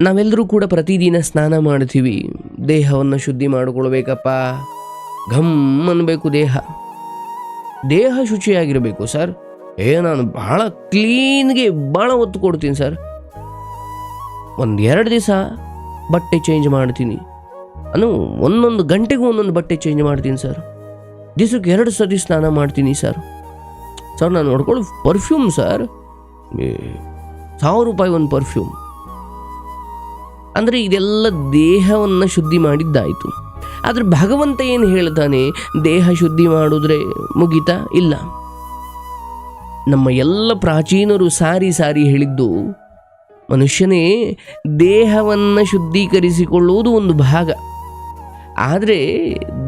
ನಾವೆಲ್ಲರೂ ಕೂಡ ಪ್ರತಿದಿನ ಸ್ನಾನ ಮಾಡ್ತೀವಿ. ದೇಹವನ್ನು ಶುದ್ಧಿ ಮಾಡಿಕೊಳ್ಬೇಕಪ್ಪ. ಘಮ್ ಅನ್ನಬೇಕು ದೇಹ. ದೇಹ ಶುಚಿಯಾಗಿರಬೇಕು ಸರ್. ಏ, ನಾನು ಬಹಳ ಕ್ಲೀನ್ಗೆ ಭಾಳ ಒತ್ತು ಕೊಡ್ತೀನಿ ಸರ್. ಒಂದು ಎರಡು ದಿವಸ ಬಟ್ಟೆ ಚೇಂಜ್ ಮಾಡ್ತೀನಿ. ಅನು ಒಂದೊಂದು ಗಂಟೆಗೂ ಒಂದೊಂದು ಬಟ್ಟೆ ಚೇಂಜ್ ಮಾಡ್ತೀನಿ ಸರ್. ದಿವಸಕ್ಕೆ ಎರಡು ಸತಿ ಸ್ನಾನ ಮಾಡ್ತೀನಿ ಸರ್. ಸರ್, ನಾನು ನೋಡ್ಕೊಳ್ಳೋ ಪರ್ಫ್ಯೂಮ್ ಸರ್. ಸಾವಿರ ರೂಪಾಯಿ ಒಂದು ಪರ್ಫ್ಯೂಮ್ ಅಂದರೆ ಇದೆಲ್ಲ ದೇಹವನ್ನು ಶುದ್ಧಿ ಮಾಡಿದ್ದಾಯಿತು. ಆದರೆ ಭಗವಂತ ಏನು ಹೇಳ್ತಾನೆ? ದೇಹ ಶುದ್ಧಿ ಮಾಡಿದ್ರೆ ಮುಗಿತಾ? ಇಲ್ಲ. ನಮ್ಮ ಎಲ್ಲ ಪ್ರಾಚೀನರು ಸಾರಿ ಸಾರಿ ಹೇಳಿದ್ದು, ಮನುಷ್ಯನೇ ದೇಹವನ್ನು ಶುದ್ಧೀಕರಿಸಿಕೊಳ್ಳುವುದು ಒಂದು ಭಾಗ. ಆದರೆ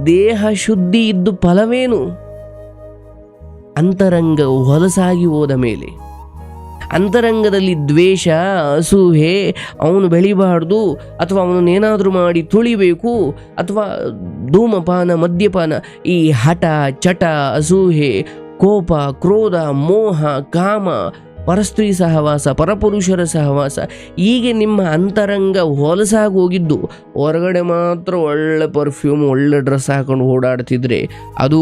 ದೇಹ ಶುದ್ಧಿ ಇದ್ದು ಫಲವೇನು? ಅಂತರಂಗ ಹೊಲಸಾಗಿ ಹೋದ ಮೇಲೆ. ಅಂತರಂಗದಲ್ಲಿ ದ್ವೇಷ ಅಸೂಹೆ ಅವನು ಬೆಳಿಬಾರ್ದು ಅಥವಾ ಅವನನ್ನೇನಾದರೂ ಮಾಡಿ ತುಳಿಬೇಕು ಅಥವಾ ಧೂಮಪಾನ, ಮದ್ಯಪಾನ, ಈ ಹಠ, ಚಟ ಅಸೂಹೆ ಕೋಪ, ಕ್ರೋಧ, ಮೋಹ, ಕಾಮ, ಪರಸ್ತ್ರೀ ಸಹವಾಸ, ಪರಪುರುಷರ ಸಹವಾಸ, ಹೀಗೆ ನಿಮ್ಮ ಅಂತರಂಗ ಹೊಲಸಾಗಿ ಹೋಗಿದ್ದು ಹೊರಗಡೆ ಮಾತ್ರ ಒಳ್ಳೆ ಪರ್ಫ್ಯೂಮ್ ಒಳ್ಳೆ ಡ್ರೆಸ್ ಹಾಕೊಂಡು ಓಡಾಡ್ತಿದ್ರೆ ಅದು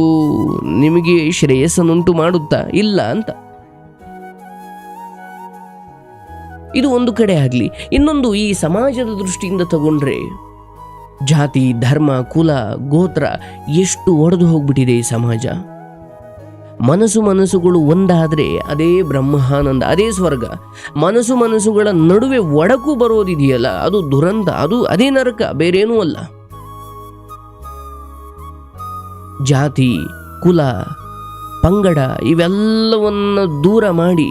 ನಿಮಗೆ ಶ್ರೇಯಸ್ಸನ್ನುಂಟು ಮಾಡುತ್ತಾ? ಇಲ್ಲ ಅಂತ. ಇದು ಒಂದು ಕಡೆ ಆಗಲಿ, ಇನ್ನೊಂದು ಈ ಸಮಾಜದ ದೃಷ್ಟಿಯಿಂದ ತಗೊಂಡ್ರೆ, ಜಾತಿ, ಧರ್ಮ, ಕುಲ, ಗೋತ್ರ ಎಷ್ಟು ಒಡೆದು ಹೋಗ್ಬಿಟ್ಟಿದೆ ಈ ಸಮಾಜ? ಮನಸ್ಸು ಮನಸ್ಸುಗಳು ಒಂದಾದರೆ ಅದೇ ಬ್ರಹ್ಮಾನಂದ, ಅದೇ ಸ್ವರ್ಗ. ಮನಸ್ಸು ಮನಸ್ಸುಗಳ ನಡುವೆ ಒಡಕು ಬರೋದಿದೆಯಲ್ಲ, ಅದು ದುರಂತ, ಅದು ಅದೇ ನರಕ, ಬೇರೇನೂ ಅಲ್ಲ. ಜಾತಿ, ಕುಲ, ಪಂಗಡ ಇವೆಲ್ಲವನ್ನು ದೂರ ಮಾಡಿ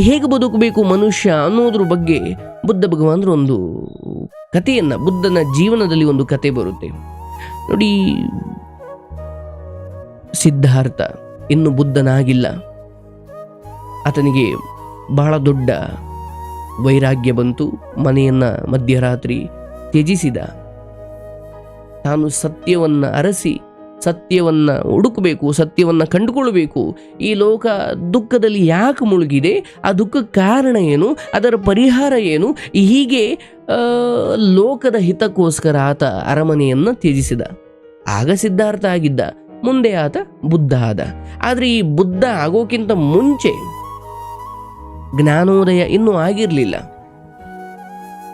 ಹೇಗೆ ಬದುಕಬೇಕು ಮನುಷ್ಯ ಅನ್ನೋದ್ರ ಬಗ್ಗೆ ಬುದ್ಧ ಭಗವಂತರು ಒಂದು ಕಥೆಯನ್ನ, ಬುದ್ಧನ ಜೀವನದಲ್ಲಿ ಒಂದು ಕತೆ ಬರುತ್ತೆ. ನೋಡಿ, ಸಿದ್ಧಾರ್ಥ ಇನ್ನು ಬುದ್ಧನಾಗಿಲ್ಲ. ಆತನಿಗೆ ಬಹಳ ದೊಡ್ಡ ವೈರಾಗ್ಯ ಬಂತು, ಮನೆಯನ್ನ ಮಧ್ಯರಾತ್ರಿ ತ್ಯಜಿಸಿದ. ತಾನು ಸತ್ಯವನ್ನ ಅರಸಿ ಸತ್ಯವನ್ನ ಹುಡುಕಬೇಕು, ಸತ್ಯವನ್ನು ಕಂಡುಕೊಳ್ಬೇಕು ಈ ಲೋಕ ದುಃಖದಲ್ಲಿ ಯಾಕೆ ಮುಳುಗಿದೆ? ಆ ದುಃಖಕ್ಕೆ ಕಾರಣ ಏನು? ಅದರ ಪರಿಹಾರ ಏನು? ಹೀಗೆ ಲೋಕದ ಹಿತಕ್ಕೋಸ್ಕರ ಆತ ಅರಮನೆಯನ್ನು ತ್ಯಜಿಸಿದ. ಆಗ ಸಿದ್ಧಾರ್ಥ ಆಗಿದ್ದ. ಮುಂದೆ ಆತ ಬುದ್ಧ ಆದ. ಆದರೆ ಈ ಬುದ್ಧ ಆಗೋಕ್ಕಿಂತ ಮುಂಚೆ ಜ್ಞಾನೋದಯ ಇನ್ನೂ ಆಗಿರಲಿಲ್ಲ.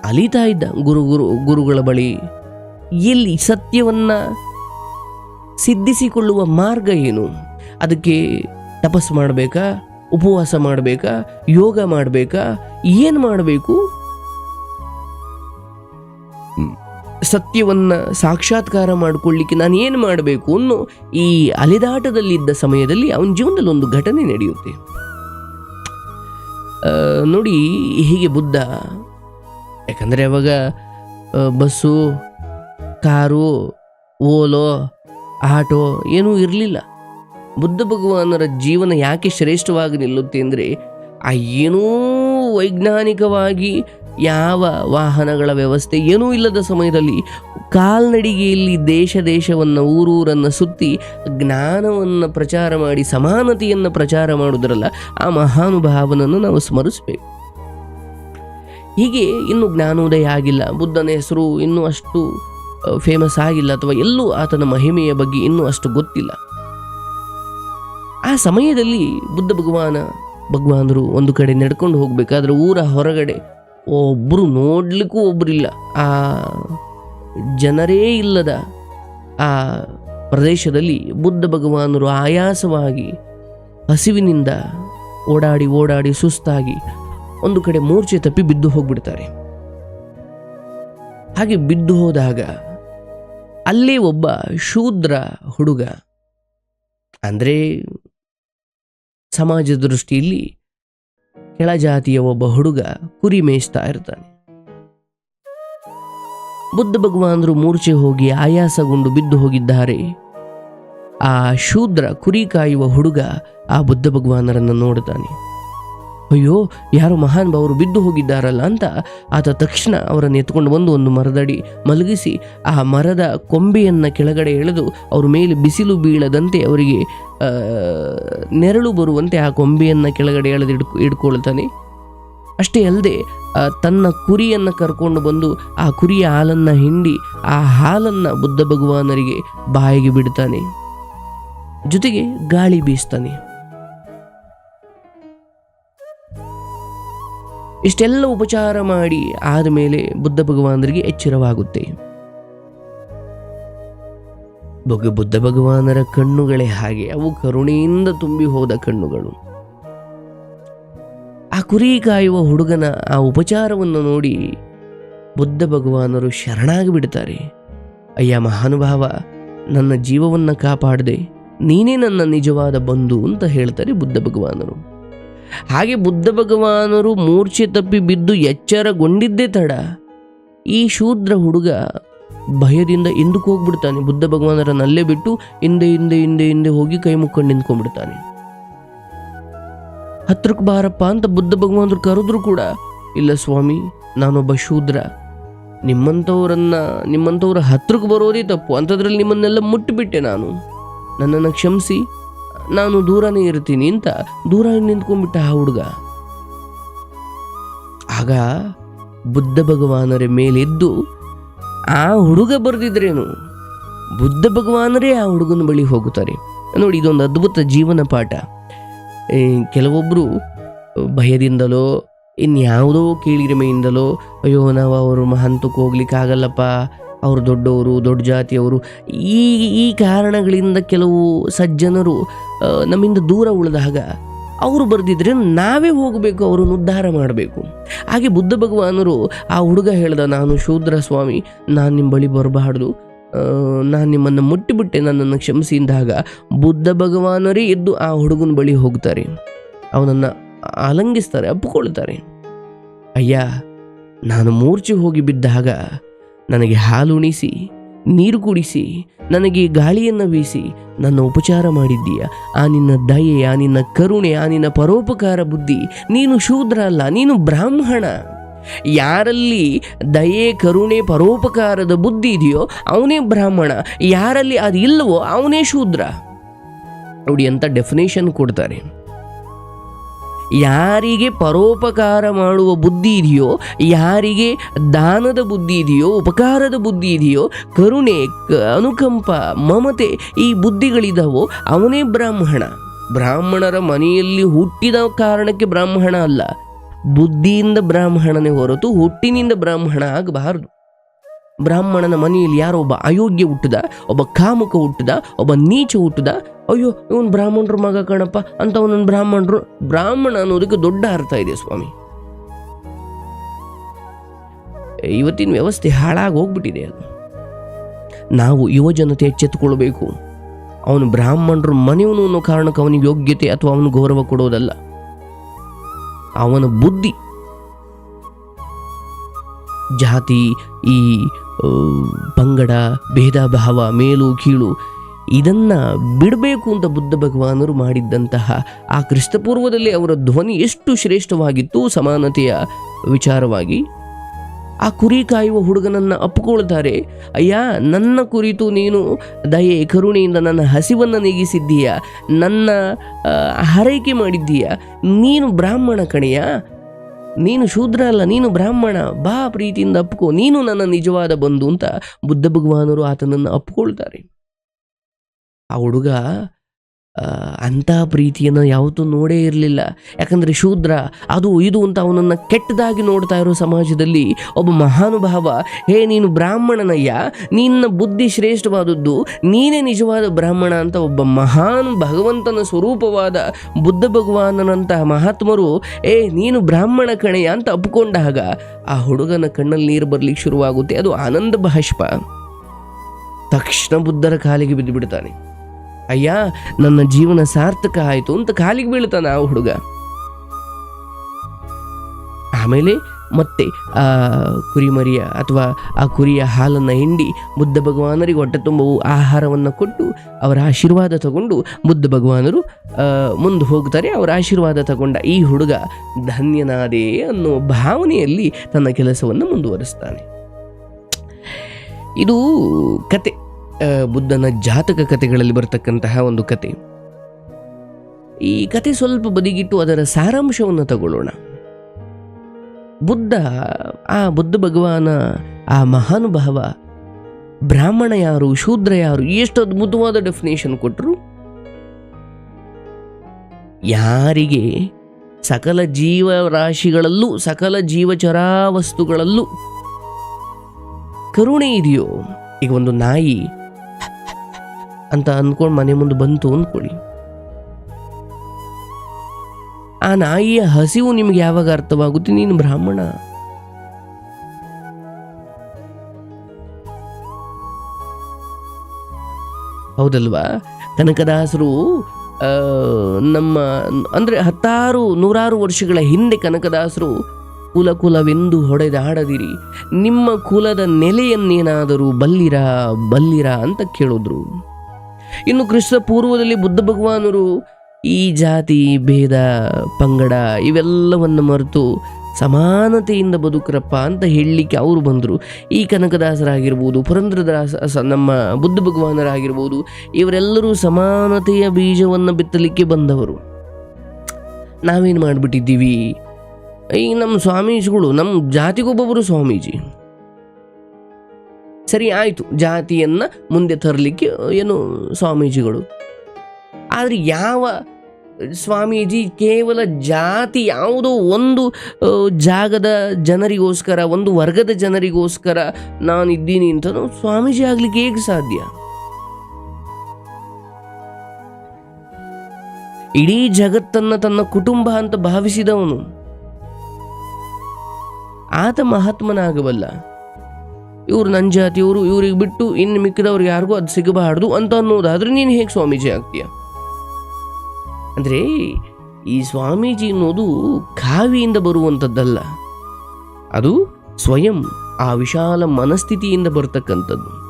ಅಲಿತಾ ಇದ್ದ. ಗುರು ಗುರು, ಗುರುಗಳ ಬಳಿ. ಎಲ್ಲಿ ಸತ್ಯವನ್ನ ಸಿದ್ಧಿಸಿಕೊಳ್ಳುವ ಮಾರ್ಗ ಏನು? ಅದಕ್ಕೆ ತಪಸ್ಸು ಮಾಡಬೇಕಾ? ಉಪವಾಸ ಮಾಡಬೇಕಾ? ಯೋಗ ಮಾಡಬೇಕಾ? ಏನು ಮಾಡಬೇಕು? ಸತ್ಯವನ್ನು ಸಾಕ್ಷಾತ್ಕಾರ ಮಾಡಿಕೊಳ್ಳಿಕ್ಕೆ ನಾನು ಏನು ಮಾಡಬೇಕು ಅನ್ನೋ ಈ ಅಲೆದಾಟದಲ್ಲಿದ್ದ ಸಮಯದಲ್ಲಿ ಅವನ ಜೀವನದಲ್ಲಿ ಒಂದು ಘಟನೆ ನಡೆಯುತ್ತೆ. ನೋಡಿ ಹೀಗೆ ಬುದ್ಧ ಯಾಕಂದರೆ ಅವಾಗ ಬಸ್ಸು ಕಾರು ಓಲೋ ಆಟೋ ಏನೂ ಇರಲಿಲ್ಲ. ಬುದ್ಧ ಭಗವಾನರ ಜೀವನ ಯಾಕೆ ಶ್ರೇಷ್ಠವಾಗಿ ನಿಲ್ಲುತ್ತೆ ಅಂದರೆ, ಆ ಏನೂ ವೈಜ್ಞಾನಿಕವಾಗಿ ಯಾವ ವಾಹನಗಳ ವ್ಯವಸ್ಥೆ ಏನೂ ಇಲ್ಲದ ಸಮಯದಲ್ಲಿ ಕಾಲ್ನಡಿಗೆಯಲ್ಲಿ ದೇಶ ದೇಶವನ್ನು, ಊರೂರನ್ನು ಸುತ್ತಿ ಜ್ಞಾನವನ್ನು ಪ್ರಚಾರ ಮಾಡಿ ಸಮಾನತೆಯನ್ನು ಪ್ರಚಾರ ಮಾಡುವುದರಲ್ಲ ಆ ಮಹಾನುಭಾವನನ್ನು ನಾವು ಸ್ಮರಿಸಬೇಕು. ಹೀಗೆ ಇನ್ನು ಜ್ಞಾನೋದಯ ಆಗಿಲ್ಲ. ಬುದ್ಧನ ಹೆಸರು ಇನ್ನೂ ಅಷ್ಟು ಫೇಮಸ್ ಆಗಿಲ್ಲ ಅಥವಾ ಎಲ್ಲೂ ಆತನ ಮಹಿಮೆಯ ಬಗ್ಗೆ ಇನ್ನೂ ಅಷ್ಟು ಗೊತ್ತಿಲ್ಲ. ಆ ಸಮಯದಲ್ಲಿ ಬುದ್ಧ ಭಗವಾನ, ಭಗವಾನರು ಒಂದು ಕಡೆ ನಡ್ಕೊಂಡು ಹೋಗಬೇಕಾದ್ರೆ ಊರ ಹೊರಗಡೆ ಒಬ್ಬರು ನೋಡ್ಲಿಕ್ಕೂ ಒಬ್ಬರಿಲ್ಲ ಆ ಜನರೇ ಇಲ್ಲದ ಆ ಪ್ರದೇಶದಲ್ಲಿ ಬುದ್ಧ ಭಗವಾನರು ಆಯಾಸವಾಗಿ ಹಸಿವಿನಿಂದ ಓಡಾಡಿ ಓಡಾಡಿ ಸುಸ್ತಾಗಿ ಒಂದು ಕಡೆ ಮೂರ್ಛೆ ತಪ್ಪಿ ಬಿದ್ದು ಹೋಗ್ಬಿಡ್ತಾರೆ. ಹಾಗೆ ಬಿದ್ದು ಹೋದಾಗ ಅಲ್ಲೇ ಒಬ್ಬ ಶೂದ್ರ ಹುಡುಗ. ಅಂದರೆ ಸಮಾಜದ ದೃಷ್ಟಿಯಲ್ಲಿ ಕೆಳಜಾತಿಯ ಒಬ್ಬ ಹುಡುಗ ಕುರಿ ಮೇಯಿಸ್ತಾ ಇರ್ತಾನೆ. ಬುದ್ಧ ಭಗವಾನರು ಮೂರ್ಛೆ ಹೋಗಿ ಆಯಾಸಗೊಂಡು ಬಿದ್ದು ಹೋಗಿದ್ದಾರೆ. ಆ ಶೂದ್ರ ಕುರಿ ಕಾಯುವ ಹುಡುಗ ಆ ಬುದ್ಧ ಭಗವಾನರನ್ನು ನೋಡ್ತಾನೆ. ಅಯ್ಯೋ, ಯಾರು ಮಹಾನ್ ಭಾವರು ಬಿದ್ದು ಹೋಗಿದ್ದಾರಲ್ಲ ಅಂತ ಆತ ತಕ್ಷಣ ಅವರನ್ನು ಎತ್ಕೊಂಡು ಬಂದು ಒಂದು ಮರದಡಿ ಮಲಗಿಸಿ ಆ ಮರದ ಕೊಂಬೆಯನ್ನು ಕೆಳಗಡೆ ಎಳೆದು ಅವ್ರ ಮೇಲೆ ಬಿಸಿಲು ಬೀಳದಂತೆ ಅವರಿಗೆ ನೆರಳು ಬರುವಂತೆ ಆ ಕೊಂಬೆಯನ್ನು ಕೆಳಗಡೆ ಎಳೆದು ಇಡ್ಕೊ ಇಟ್ಕೊಳ್ತಾನೆ ಅಷ್ಟೇ ಅಲ್ಲದೆ ತನ್ನ ಕುರಿಯನ್ನು ಕರ್ಕೊಂಡು ಬಂದು ಆ ಕುರಿಯ ಹಾಲನ್ನು ಹಿಂಡಿ ಆ ಹಾಲನ್ನು ಬುದ್ಧ ಭಗವಾನರಿಗೆ ಬಾಯಿಗೆ ಬಿಡ್ತಾನೆ. ಜೊತೆಗೆ ಗಾಳಿ ಬೀಸ್ತಾನೆ. ಇಷ್ಟೆಲ್ಲ ಉಪಚಾರ ಮಾಡಿ ಆದಮೇಲೆ ಬುದ್ಧ ಭಗವಾನರಿಗೆ ಎಚ್ಚರವಾಗುತ್ತೆ. ಬಗೆ, ಬುದ್ಧ ಭಗವಾನರ ಕಣ್ಣುಗಳೇ ಹಾಗೆ ಅವು ಕರುಣೆಯಿಂದ ತುಂಬಿ ಹೋದ ಕಣ್ಣುಗಳು. ಆ ಕುರಿ ಕಾಯುವ ಹುಡುಗನ ಆ ಉಪಚಾರವನ್ನು ನೋಡಿ ಬುದ್ಧ ಭಗವಾನರು ಶರಣಾಗಿ ಬಿಡ್ತಾರೆ ಅಯ್ಯ ಮಹಾನುಭಾವ, ನನ್ನ ಜೀವವನ್ನು ಕಾಪಾಡದೆ ನೀನೇ ನನ್ನ ನಿಜವಾದ ಬಂಧು ಅಂತ ಹೇಳ್ತಾರೆ ಬುದ್ಧ ಭಗವಾನರು. ಹಾಗೆ ಬುದ್ಧ ಭಗವಾನರು ಮೂರ್ಛೆ ತಪ್ಪಿ ಬಿದ್ದು ಎಚ್ಚರಗೊಂಡಿದ್ದೇ ತಡ. ಈ ಶೂದ್ರ ಹುಡುಗ ಭಯದಿಂದ ಹಿಂದಕ್ಕೆ ಹೋಗ್ಬಿಡ್ತಾನೆ. ಬುದ್ಧ ಭಗವಾನರನ್ನಲ್ಲೇ ಬಿಟ್ಟು ಹಿಂದೆ ಹಿಂದೆ ಹಿಂದೆ ಹಿಂದೆ ಹೋಗಿ ಕೈ ಮುಕ್ಕೊಂಡು ನಿಂತ್ಕೊಂಡ್ಬಿಡ್ತಾನೆ. ಹತ್ರಕ್ಕೆ ಬಾರಪ್ಪ ಅಂತ ಬುದ್ಧ ಭಗವಾನರು ಕರೆದ್ರು ಕೂಡ, ಇಲ್ಲ ಸ್ವಾಮಿ, ನಾನೊಬ್ಬ ಶೂದ್ರ. ನಿಮ್ಮಂಥವ್ರನ್ನ, ನಿಮ್ಮಂಥವ್ರ ಹತ್ರಕ್ಕೆ ಬರೋದೇ ತಪ್ಪು. ಅಂಥದ್ರಲ್ಲಿ ನಿಮ್ಮನ್ನೆಲ್ಲ ಮುಟ್ಟಿಬಿಟ್ಟೆ ನಾನು. ನನ್ನನ್ನು ಕ್ಷಮಿಸಿ. ನಾನು ದೂರನೇ ಇರ್ತೀನಿ ಅಂತ ದೂರ ನಿಂತ್ಕೊಂಡ್ಬಿಟ್ಟ ಆ ಹುಡುಗ. ಆಗ ಬುದ್ಧ ಭಗವಾನರ ಮೇಲೆದ್ದು ಆ ಹುಡುಗ ಬರೆದಿದ್ರೇನು? ಬುದ್ಧ ಭಗವಾನರೇ ಆ ಹುಡುಗನ ಬಳಿ ಹೋಗುತ್ತಾರೆ. ನೋಡಿ, ಇದೊಂದು ಅದ್ಭುತ ಜೀವನ ಪಾಠ. ಕೆಲವೊಬ್ಬರು ಭಯದಿಂದಲೋ, ಇನ್ಯಾವುದೋ ಕೇಳಿರಿಮೆಯಿಂದಲೋ, ಅಯ್ಯೋ, ನಾವು ಅವರು ಹಂತಕ್ಕೆ ಹೋಗ್ಲಿಕ್ಕಾಗಲ್ಲಪ್ಪ ಅವರು ದೊಡ್ಡವರು, ದೊಡ್ಡ ಜಾತಿಯವರು, ಈ ಈ ಕಾರಣಗಳಿಂದ ಕೆಲವು ಸಜ್ಜನರು ನಮ್ಮಿಂದ ದೂರ ಉಳಿದಾಗ ಅವರು ಬರೆದಿದ್ರೆ ನಾವೇ ಹೋಗಬೇಕು, ಅವರನ್ನು ಉದ್ಧಾರ ಮಾಡಬೇಕು. ಹಾಗೆ ಬುದ್ಧ ಭಗವಾನರು ಆ ಹುಡುಗ ಹೇಳ್ದ, ನಾನು ಶೂದ್ರ ಸ್ವಾಮಿ, ನಾನು ನಿಮ್ಮ ಬಳಿ ಬರಬಾರ್ದು. ನಾನು ನಿಮ್ಮನ್ನು ಮುಟ್ಟಿಬಿಟ್ಟೆ, ನನ್ನನ್ನು ಕ್ಷಮಿಸಿದಾಗ ಬುದ್ಧ ಭಗವಾನರೇ ಎದ್ದು ಆ ಹುಡುಗನ ಬಳಿ ಹೋಗ್ತಾರೆ. ಅವನನ್ನು ಆಲಂಗಿಸ್ತಾರೆ ಅಪ್ಪಿಕೊಳ್ತಾರೆ ಅಯ್ಯ, ನಾನು ಮೂರ್ಛೆ ಹೋಗಿ ಬಿದ್ದಾಗ ನನಗೆ ಹಾಲುಣಿಸಿ ನೀರು ಕುಡಿಸಿ, ನನಗೆ ಗಾಳಿಯನ್ನು ಬೀಸಿ ನನ್ನ ಉಪಚಾರ ಮಾಡಿದ್ದೀಯ? ಆ ನಿನ್ನ ದಯೆ, ಆ ನಿನ್ನ ಕರುಣೆ, ಆ ನಿನ್ನ ಪರೋಪಕಾರ ಬುದ್ಧಿ, ನೀನು ಶೂದ್ರ ಅಲ್ಲ, ನೀನು ಬ್ರಾಹ್ಮಣ. ಯಾರಲ್ಲಿ ದಯೆ, ಕರುಣೆ, ಪರೋಪಕಾರದ ಬುದ್ಧಿ ಇದೆಯೋ ಅವನೇ ಬ್ರಾಹ್ಮಣ. ಯಾರಲ್ಲಿ ಅದು ಇಲ್ಲವೋ ಅವನೇ ಶೂದ್ರ. ನೋಡಿ ಅಂತ ಡೆಫಿನೇಷನ್ ಕೊಡ್ತಾರೆ. ಯಾರಿಗೆ ಪರೋಪಕಾರ ಮಾಡುವ ಬುದ್ಧಿ ಇದೆಯೋ, ಯಾರಿಗೆ ದಾನದ ಬುದ್ಧಿ ಇದೆಯೋ, ಉಪಕಾರದ ಬುದ್ಧಿ ಇದೆಯೋ, ಕರುಣೆ ಅನುಕಂಪ, ಮಮತೆ ಈ ಬುದ್ಧಿಗಳಿದಾವೋ, ಅವನೇ ಬ್ರಾಹ್ಮಣ. ಬ್ರಾಹ್ಮಣರ ಮನೆಯಲ್ಲಿ ಹುಟ್ಟಿದ ಕಾರಣಕ್ಕೆ ಬ್ರಾಹ್ಮಣ ಅಲ್ಲ. ಬುದ್ಧಿಯಿಂದ ಬ್ರಾಹ್ಮಣನೇ ಹೊರತು ಹುಟ್ಟಿನಿಂದ ಬ್ರಾಹ್ಮಣ ಆಗಬಾರದು. ಬ್ರಾಹ್ಮಣನ ಮನೆಯಲ್ಲಿ ಯಾರೋ ಒಬ್ಬ ಅಯೋಗ್ಯ ಹುಟ್ಟದ, ಒಬ್ಬ ಕಾಮುಕ ಹುಟ್ಟದ, ಒಬ್ಬ ನೀಚ ಹುಟ್ಟದ. ಅಯ್ಯೋ, ಇವನು ಬ್ರಾಹ್ಮಣರ ಮಗ ಕಣಪ್ಪ ಅಂತ ಅವನೊಂದು ಬ್ರಾಹ್ಮಣರು, ಬ್ರಾಹ್ಮಣ ಅನ್ನೋದಕ್ಕೆ ದೊಡ್ಡ ಅರ್ಥ ಇದೆ ಸ್ವಾಮಿ. ಇವತ್ತಿನ ವ್ಯವಸ್ಥೆ ಹಾಳಾಗಿ ಹೋಗ್ಬಿಟ್ಟಿದೆ ಅದು. ನಾವು ಯುವ ಜನತೆ ಎಚ್ಚೆತ್ತುಕೊಳ್ಬೇಕು ಅವನು ಬ್ರಾಹ್ಮಣರು ಮನೆಯವನು ಅನ್ನೋ ಕಾರಣಕ್ಕೆ ಅವನಿಗೆ ಯೋಗ್ಯತೆ ಅಥವಾ ಅವನು ಗೌರವ ಕೊಡೋದಲ್ಲ. ಅವನ ಬುದ್ಧಿ ಜಾತಿ, ಈ ಪಂಗಡ ಭೇದ ಭಾವ ಮೇಲು, ಕೀಳು, ಇದನ್ನ ಬಿಡಬೇಕು ಅಂತ ಬುದ್ಧ ಭಗವಾನರು ಮಾಡಿದ್ದಂತಹ ಆ ಕ್ರಿಸ್ತಪೂರ್ವದಲ್ಲಿ ಅವರ ಧ್ವನಿ ಎಷ್ಟು ಶ್ರೇಷ್ಠವಾಗಿತ್ತು ಸಮಾನತೆಯ ವಿಚಾರವಾಗಿ. ಆ ಕುರಿ ಕಾಯುವ ಹುಡುಗನನ್ನು ಅಪ್ಪಿಕೊಳ್ತಾರೆ, ಅಯ್ಯ, ನನ್ನ ಕುರಿತು ನೀನು ದಯೆ, ಕರುಣೆಯಿಂದ ನನ್ನ ಹಸಿವನ್ನು ನೀಗಿಸಿದ್ದೀಯ? ನನ್ನ ಹರೈಕೆ ಮಾಡಿದ್ದೀಯ? ನೀನು ಬ್ರಾಹ್ಮಣ ಕಣೆಯ? ನೀನು ಶೂದ್ರ ಅಲ್ಲ, ನೀನು ಬ್ರಾಹ್ಮಣ. ಬಾ ಪ್ರೀತಿಯಿಂದ ಅಪ್ಕೋ. ನೀನು ನನ್ನ ನಿಜವಾದ ಬಂಧು ಅಂತ ಬುದ್ಧ ಭಗವಾನರು ಆತನನ್ನು ಅಪ್ಕೊಳ್ತಾರೆ. ಆ ಹುಡುಗ ಅಂಥ ಪ್ರೀತಿಯನ್ನು ಯಾವತ್ತೂ ನೋಡೇ ಇರಲಿಲ್ಲ. ಯಾಕಂದರೆ ಶೂದ್ರ, ಅದು ಇದು ಅಂತ ಅವನನ್ನು ಕೆಟ್ಟದಾಗಿ ನೋಡ್ತಾ ಇರೋ ಸಮಾಜದಲ್ಲಿ ಒಬ್ಬ ಮಹಾನುಭಾವ, ಹೇ, ನೀನು ಬ್ರಾಹ್ಮಣನಯ್ಯ, ನಿನ್ನ ಬುದ್ಧಿ ಶ್ರೇಷ್ಠವಾದದ್ದು, ನೀನೇ ನಿಜವಾದ ಬ್ರಾಹ್ಮಣ ಅಂತ ಒಬ್ಬ ಮಹಾನ್ ಭಗವಂತನ ಸ್ವರೂಪವಾದ ಬುದ್ಧ ಭಗವಾನನಂತಹ ಮಹಾತ್ಮರು, ಏ, ನೀನು ಬ್ರಾಹ್ಮಣ ಕಣೆಯ ಅಂತ ಅಪ್ಪಿಕೊಂಡಾಗ ಆ ಹುಡುಗನ ಕಣ್ಣಲ್ಲಿ ನೀರು ಬರಲಿಕ್ಕೆ ಶುರುವಾಗುತ್ತೆ. ಅದು ಆನಂದ ಬಾಷ್ಪ ತಕ್ಷಣ ಬುದ್ಧರ ಕಾಲಿಗೆ ಬಿದ್ದು ಬಿಡ್ತಾನೆ ಅಯ್ಯ, ನನ್ನ ಜೀವನ ಸಾರ್ಥಕ ಆಯಿತು ಅಂತ ಕಾಲಿಗೆ ಬೀಳ್ತಾನೆ ಆ ಹುಡುಗ. ಆಮೇಲೆ ಮತ್ತೆ ಆ ಕುರಿಮರಿಯ ಅಥವಾ ಆ ಕುರಿಯ ಹಾಲನ್ನು ಹಿಂಡಿ ಬುದ್ಧ ಭಗವಾನರಿಗೆ ಹೊಟ್ಟೆ ತುಂಬವು ಆಹಾರವನ್ನು ಕೊಟ್ಟು ಅವರ ಆಶೀರ್ವಾದ ತಗೊಂಡು ಬುದ್ಧ ಭಗವಾನರು ಮುಂದೆ ಹೋಗ್ತಾರೆ. ಅವರ ಆಶೀರ್ವಾದ ತಗೊಂಡ ಈ ಹುಡುಗ ಧನ್ಯನಾದೇ ಅನ್ನೋ ಭಾವನೆಯಲ್ಲಿ ತನ್ನ ಕೆಲಸವನ್ನು ಮುಂದುವರಿಸ್ತಾನೆ. ಇದು ಕತೆ. ಬುದ್ಧನ ಜಾತಕ ಕಥೆಗಳಲ್ಲಿ ಬರತಕ್ಕಂತಹ ಒಂದು ಕತೆ ಈ ಕತೆ ಸ್ವಲ್ಪ ಬದಿಗಿಟ್ಟು ಅದರ ಸಾರಾಂಶವನ್ನು ತಗೊಳ್ಳೋಣ. ಬುದ್ಧ, ಆ ಬುದ್ಧ ಭಗವಾನ, ಆ ಮಹಾನುಭಾವ, ಬ್ರಾಹ್ಮಣ ಯಾರು, ಶೂದ್ರ ಯಾರು, ಎಷ್ಟು ಅದ್ಭುತವಾದ ಡೆಫಿನೇಷನ್ ಕೊಟ್ಟರು ಯಾರಿಗೆ ಸಕಲ ಜೀವರಾಶಿಗಳಲ್ಲೂ ಸಕಲ ಜೀವಚರಾವಸ್ತುಗಳಲ್ಲೂ ಕರುಣೆ ಇದೆಯೋ? ಈಗ ಒಂದು ನಾಯಿ ಅಂತ ಅಂದ್ಕೊಂಡು ಮನೆ ಮುಂದೆ ಬಂತು ಅಂದ್ಕೊಳ್ಳಿ. ಆ ನಾಯಿಯ ಹಸಿವು ನಿಮ್ಗೆ ಯಾವಾಗ ಅರ್ಥವಾಗುತ್ತೆ? ನೀನು ಬ್ರಾಹ್ಮಣ. ಹೌದಲ್ವಾ? ಕನಕದಾಸರು ನಮ್ಮ, ಅಂದರೆ ಹತ್ತಾರು, ನೂರಾರು ವರ್ಷಗಳ ಹಿಂದೆ ಕನಕದಾಸರು, ಕುಲ ಕುಲವೆಂದು ಹೊಡೆದಾಡದಿರಿ ನಿಮ್ಮ ಕುಲದ ನೆಲೆಯನ್ನೇನಾದರೂ ಬಲ್ಲಿರ ಬಲ್ಲಿರ ಅಂತ ಕೇಳಿದ್ರು. ಇನ್ನು ಕ್ರಿಸ್ತ ಪೂರ್ವದಲ್ಲಿ ಬುದ್ಧ ಭಗವಾನರು ಈ ಜಾತಿ, ಭೇದ, ಪಂಗಡ ಇವೆಲ್ಲವನ್ನು ಮರೆತು ಸಮಾನತೆಯಿಂದ ಬದುಕರಪ್ಪ ಅಂತ ಹೇಳಲಿಕ್ಕೆ ಅವರು ಬಂದರು. ಈ ಕನಕದಾಸರಾಗಿರ್ಬೋದು, ಪುರಂದ್ರದಾಸ ನಮ್ಮ ಬುದ್ಧ ಭಗವಾನರಾಗಿರ್ಬೋದು, ಇವರೆಲ್ಲರೂ ಸಮಾನತೆಯ ಬೀಜವನ್ನು ಬಿತ್ತಲಿಕ್ಕೆ ಬಂದವರು. ನಾವೇನು ಮಾಡಿಬಿಟ್ಟಿದ್ದೀವಿ? ಈ ನಮ್ಮ ಸ್ವಾಮೀಜಿಗಳು, ನಮ್ಮ ಜಾತಿಗೊಬ್ಬೊಬ್ಬರು ಸ್ವಾಮೀಜಿ. ಸರಿ ಆಯಿತು, ಜಾತಿಯನ್ನು ಮುಂದೆ ತರಲಿಕ್ಕೆ ಏನು ಸ್ವಾಮೀಜಿಗಳು. ಆದರೆ ಯಾವ ಸ್ವಾಮೀಜಿ ಕೇವಲ ಜಾತಿ ಯಾವುದೋ ಒಂದು ಜಾಗದ ಜನರಿಗೋಸ್ಕರ, ಒಂದು ವರ್ಗದ ಜನರಿಗೋಸ್ಕರ ನಾನು ಇದ್ದೀನಿ ಅಂತ ಸ್ವಾಮೀಜಿ ಆಗಲಿಕ್ಕೆ ಹೇಗೆ ಸಾಧ್ಯ? ಇಡೀ ಜಗತ್ತನ್ನ ತನ್ನ ಕುಟುಂಬ ಅಂತ ಭಾವಿಸಿದವನು. ಆತ ಮಹಾತ್ಮನಾಗಬಲ್ಲ. ಇವ್ರು ನನ್ನ ಜಾತಿಯವರು ಇವ್ರಿಗೆ ಬಿಟ್ಟು ಇನ್ನು ಮಿಕ್ಕಿದವ್ರಿಗೆ ಯಾರಿಗೂ ಅದು ಸಿಗಬಾರ್ದು ಅಂತ ಅನ್ನೋದಾದ್ರೆ ನೀನು ಹೇಗೆ ಸ್ವಾಮೀಜಿ ಆಗ್ತೀಯ? ಅಂದರೆ ಈ ಸ್ವಾಮೀಜಿ ಅನ್ನೋದು ಕಾವಿಯಿಂದ ಬರುವಂಥದ್ದಲ್ಲ ಅದು ಸ್ವಯಂ ಆ ವಿಶಾಲ ಮನಸ್ಥಿತಿಯಿಂದ ಬರ್ತಕ್ಕಂಥದ್ದು.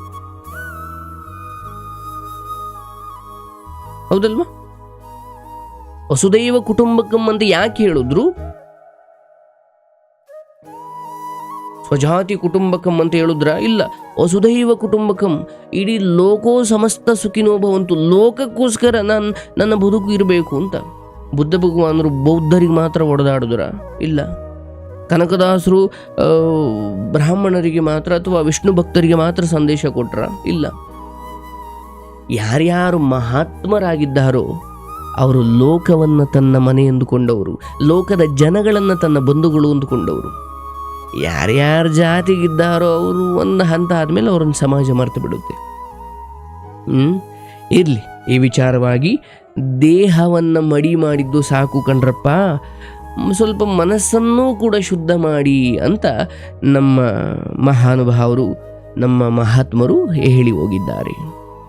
ಹೌದಲ್ವಾ? ವಸುದೈವ ಕುಟುಂಬಕಂ ಅಂತ ಯಾಕೆ ಹೇಳಿದ್ರು? ಸ್ವಜಾತಿ ಕುಟುಂಬಕಂ ಅಂತ ಹೇಳಿದ್ರ ಇಲ್ಲ. ವಸುದೈವ ಕುಟುಂಬಕಂ. ಇಡೀ ಲೋಕೋ ಸಮಸ್ತ ಸುಖಿನೋ ಭವಂತು. ಲೋಕಕ್ಕೋಸ್ಕರ ನಾನು, ನನ್ನ ಬದುಕು ಇರಬೇಕು ಅಂತ. ಬುದ್ಧ ಭಗವಾನರು ಬೌದ್ಧರಿಗೆ ಮಾತ್ರ ಒಡೆದಾಡಿದ್ರ? ಇಲ್ಲ. ಕನಕದಾಸರು ಬ್ರಾಹ್ಮಣರಿಗೆ ಮಾತ್ರ ಅಥವಾ ವಿಷ್ಣು ಭಕ್ತರಿಗೆ ಮಾತ್ರ ಸಂದೇಶ ಕೊಟ್ರ? ಇಲ್ಲ. ಯಾರ್ಯಾರು ಮಹಾತ್ಮರಾಗಿದ್ದಾರೋ, ಅವರು ಲೋಕವನ್ನು ತನ್ನ ಮನೆ ಎಂದುಕೊಂಡವರು ಲೋಕದ ಜನಗಳನ್ನು ತನ್ನ ಬಂಧುಗಳು ಅಂದುಕೊಂಡವರು. ಯಾರ್ಯಾರ ಜಾತಿಗಿದ್ದಾರೋ ಅವರು ಒಂದು ಹಂತ ಆದಮೇಲೆ ಅವ್ರನ್ನ ಸಮಾಜ ಮರೆತು ಬಿಡುತ್ತೆ. ಹ್ಞೂ ಇರಲಿ, ಈ ವಿಚಾರವಾಗಿ ದೇಹವನ್ನು ಮಡಿ ಮಾಡಿದ್ದು ಸಾಕು ಕಣ್ರಪ್ಪ. ಸ್ವಲ್ಪ ಮನಸ್ಸನ್ನೂ ಕೂಡ ಶುದ್ಧ ಮಾಡಿ ಅಂತ ನಮ್ಮ ಮಹಾನುಭಾವರು, ನಮ್ಮ ಮಹಾತ್ಮರು ಹೇಳಿ ಹೋಗಿದ್ದಾರೆ.